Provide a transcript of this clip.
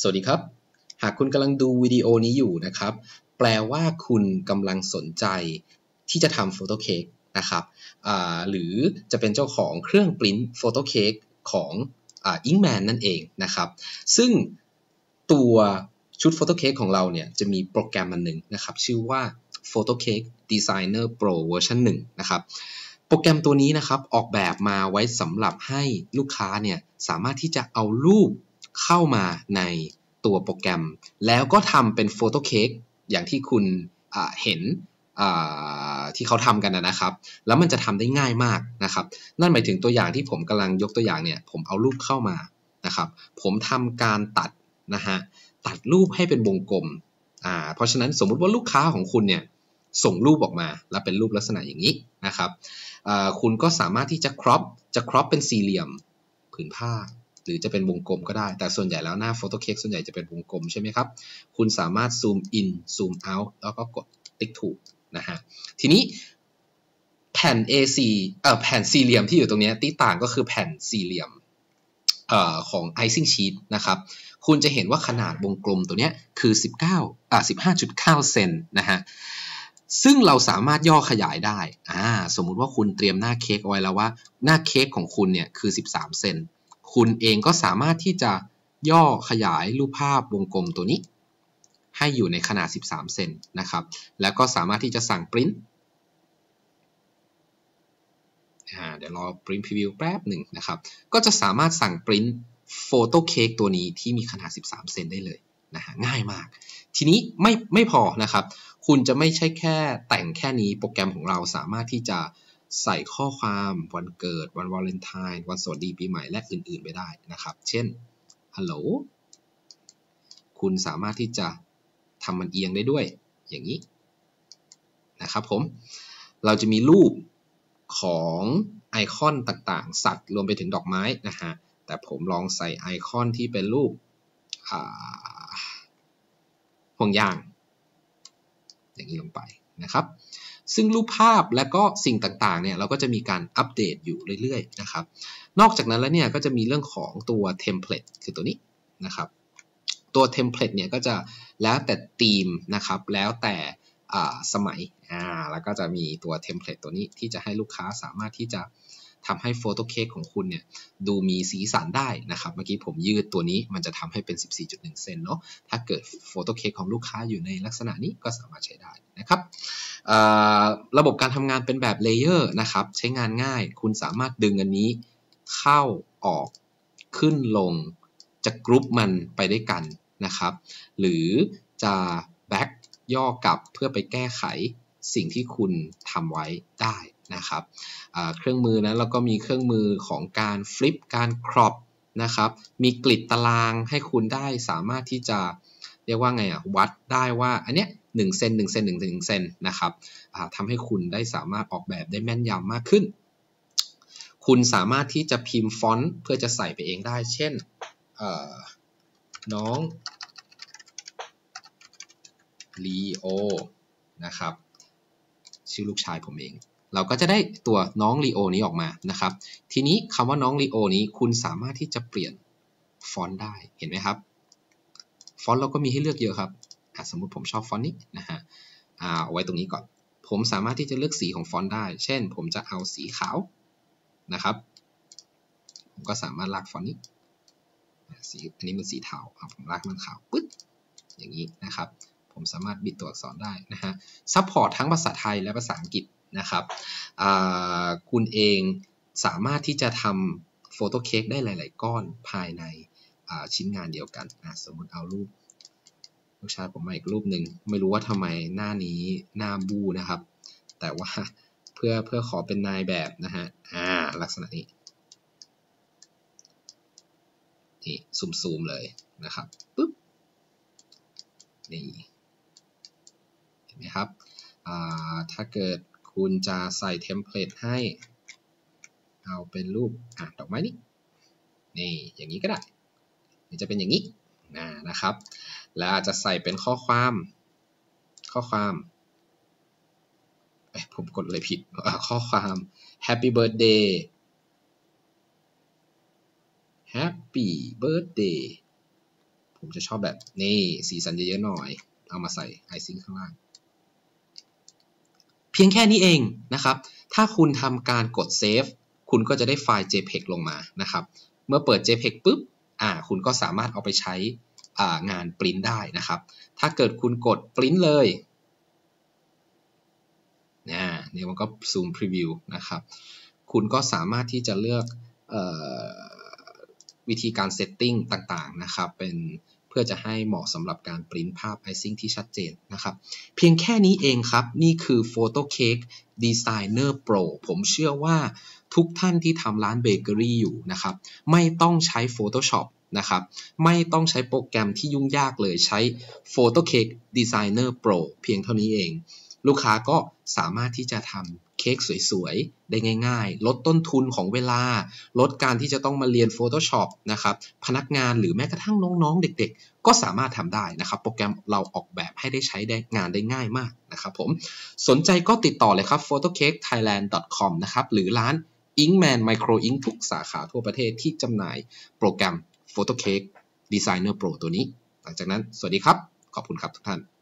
สวัสดีครับ หากคุณกำลังดูวิดีโอนี้อยู่นะครับ แปลว่าคุณกำลังสนใจที่จะทำโฟโต้เค้กนะครับหรือจะเป็นเจ้าของเครื่องปริ้นโฟโต้เค้กของอิงแมนนั่นเองนะครับ ซึ่งตัวชุดโฟโต้เค้กของเราเนี่ยจะมีโปรแกรมอันหนึ่งนะครับ ชื่อว่า Photo Cake Designer Pro เวอร์ชัน1นะครับ โปรแกรมตัวนี้นะครับออกแบบมาไว้สำหรับให้ลูกค้าเนี่ยสามารถที่จะเอารูป เข้ามาในตัวโปรแกรม แล้วก็ทำเป็นโฟโต้เค้กอย่างที่คุณเห็นที่เขาทำกันนะครับ แล้วมันจะทำได้ง่ายมากนะครับ นั่นหมายถึงตัวอย่างที่ผมกำลังยกตัวอย่างเนี่ย ผมเอารูปเข้ามานะครับ ผมทำการตัดนะฮะ ตัดรูปให้เป็นวงกลม อ่า เพราะฉะนั้นสมมุติว่าลูกค้าของคุณเนี่ยส่งรูปออกมา แล้วเป็นรูปลักษณะอย่างนี้นะครับ คุณก็สามารถที่จะครอป จะครอปเป็นสี่เหลี่ยมผืนผ้า หรือจะเป็นวงกลมก็ได้ แต่ส่วนใหญ่แล้วหน้าโฟโต้เค้กส่วนใหญ่จะเป็นวงกลมใช่ไหมครับ คุณสามารถซูมอินซูมเอาท์แล้วก็กดติ๊กถูกนะฮะ ทีนี้แผ่น A4 เอ่อแผ่นสี่เหลี่ยมที่อยู่ตรงนี้ที่ต่างก็คือแผ่นสี่เหลี่ยมเอ่อของ icing sheet นะครับ คุณจะเห็นว่าขนาดวงกลมตัวนี้คือ 19อ่า15.9 เซนนะฮะ ซึ่งเราสามารถย่อขยายได้อ่าสมมุติว่าคุณเตรียมหน้าเค้กเอาไว้แล้วว่า หน้าเค้กของคุณเนี่ยคือ 13 เซน คุณเองก็สามารถที่จะย่อขยายรูปภาพวงกลมตัวนี้ ให้อยู่ในขนาด 13 เซนนะครับ แล้วก็สามารถที่จะสั่งปริ้นเดี๋ยวรอปริ้นพรีวิวแป๊บหนึ่งนะครับ ก็จะสามารถสั่งปริ้นโฟโต้เค้กตัวนี้ที่มีขนาด 13 เซนได้เลยนะฮะง่ายมาก ทีนี้ไม่ไม่พอนะครับ คุณจะไม่ใช่แค่แต่งแค่นี้โปรแกรมของเราสามารถที่จะ ใส่ข้อความวันเกิดวันวาเลนไทน์วันสวัสดีปีใหม่และอื่นๆไปได้นะครับ เช่นฮัลโหลคุณสามารถที่จะทำมันเอียงได้ด้วย อย่างนี้นะครับผม เราจะมีรูปของไอคอนต่างๆ สัตว์รวมไปถึงดอกไม้นะฮะ แต่ผมลองใส่ไอคอนที่เป็นรูปห่วงยาง อย่างนี้ลงไปนะครับ ซึ่งรูปภาพและก็สิ่งต่างๆเนี่ยเราก็จะมีการอัปเดตอยู่เรื่อยๆนะครับ นอกจากนั้นแล้วเนี่ยก็จะมีเรื่องของตัวเทมเพลตคือตัวนี้นะครับตัวเทมเพลตเนี่ยก็จะแล้วแต่ธีมนะครับแล้วแต่สมัยอ่าแล้วก็จะมีตัวเทมเพลตตัวนี้ที่จะให้ลูกค้าสามารถที่จะ ทำให้โฟโต้เค้กของคุณเนี่ยดูมีสีสันได้นะครับ เมื่อกี้ผมยืดตัวนี้มันจะทำให้เป็น 14.1 เซนเนาะ ถ้าเกิดโฟโต้เค้กของลูกค้าอยู่ในลักษณะนี้ก็สามารถใช้ได้นะครับระบบการทำงานเป็นแบบเลเยอร์นะครับ ใช้งานง่าย คุณสามารถดึงอันนี้เข้าออกขึ้นลงจะกรุ๊ปมันไปได้วยกันนะครับ หรือจะแบ็กย่อกลับเพื่อไปแก้ไขสิ่งที่คุณทำไว้ได้ นะครับเครื่องมือนะแล้วก็มีเครื่องมือของการฟลิปการครอปนะครับมีกลิดตารางให้คุณได้สามารถที่จะเรียกว่าไงอะวัดได้ว่าอันเนี้ยหนึ่งเซนหนึ่งเซนหนึ่งถึงเซนนะครับทำให้คุณได้สามารถออกแบบได้แม่นยำมากขึ้น คุณสามารถที่จะพิมพ์ฟอนต์เพื่อจะใส่ไปเองได้ เช่นน้องลีโอนะครับ ชื่อลูกชายผมเอง เราก็จะได้ตัวน้องลีโอนี้ออกมานะครับ ทีนี้คำว่าน้องลีโอนี้คุณสามารถที่จะเปลี่ยนฟอนต์ได้เห็นไหมครับ ฟอนต์เราก็มีให้เลือกเยอะครับสมมติผมชอบฟอนต์นี้นะฮะเอาไว้ตรงนี้ก่อน ผมสามารถที่จะเลือกสีของฟอนต์ได้ เช่น ผมจะเอาสีขาวนะครับ ผมก็สามารถลากฟอนต์นี้สีอันนี้มันสีเทาผมลากมันขาวปึ๊ดอย่างนี้นะครับ ผมสามารถบิดตัวอักษรได้นะฮะซัพพอร์ตทั้งภาษาไทยและภาษาอังกฤษ นะครับคุณเองสามารถที่จะทำโฟโต้เค้กได้หลาย ๆ ก้อนภายในชิ้นงานเดียวกันสมมติเอารูปลูกชายผมมาอีกรูปหนึ่งไม่รู้ว่าทำไมหน้านี้หน้าบูนะครับ แต่ว่าเพื่อเพื่อขอเป็นนายแบบนะฮะอ่าลักษณะนี้นี่ซูมๆเลยนะครับปุ๊บนี่เห็นไหมครับถ้าเกิด คุณจะใส่เทมเพลตให้ เอาเป็นรูปอะดอกไม้นี้นี่อย่างนี้ก็ได้จะเป็นอย่างนี้นะนะครับ แล้วอาจจะใส่เป็นข้อความ ข้อความผมกดเลยผิดข้อความ Happy Birthday Happy Birthday ผมผมจะชอบแบบนี่สีสันเยอะๆหน่อย เอามาใส่ไอซิ่งข้างล่าง เพียงแค่นี้เองนะครับ ถ้าคุณทำการกดเซฟคุณก็จะได้ไฟล์ JPEG ลงมานะครับ เมื่อเปิด JPEG ปุ๊บอ่าคุณก็สามารถเอาไปใช้งานปริ้นได้นะครับ ถ้าเกิดคุณกดปริ้นเลยนะเนี่ยมันก็ซูมพรีวิวนะครับ คุณก็สามารถที่จะเลือกวิธีการเซตติ้งต่างๆนะครับ เป็น พื่อจะให้เหมาะสำหรับการปริ้นภาพไอซิ่งที่ชัดเจนนะครับ เพียงแค่นี้เองครับ นี่คือ Photo Cake Designer Pro ผมเชื่อว่าทุกท่านที่ทำร้านเบเกอรี่อยู่นะครับ ไม่ต้องใช้ Photoshop นะครับ ไม่ต้องใช้โปรแกรมที่ยุ่งยากเลยใช้ Photo Cake Designer Pro เพียงเท่านี้เอง ลูกค้าก็สามารถที่จะทำ เค้กสวยๆ ได้ง่ายๆ ลดต้นทุนของเวลา ลดการที่จะต้องมาเรียน Photoshop นะครับ พนักงานหรือแม้กระทั่งน้องๆ เด็กๆ ก็สามารถทำได้นะครับ โปรแกรมเราออกแบบให้ได้ใช้ได้งานได้ง่ายมากนะครับผม สนใจก็ติดต่อเลยครับ photocakethailand.com นะครับ หรือร้าน Inkman Micro Ink ทุกสาขาทั่วประเทศที่จำหน่ายโปรแกรม Photo Cake Designer Pro ตัวนี้ หลังจากนั้น สวัสดีครับ ขอบคุณครับทุกท่าน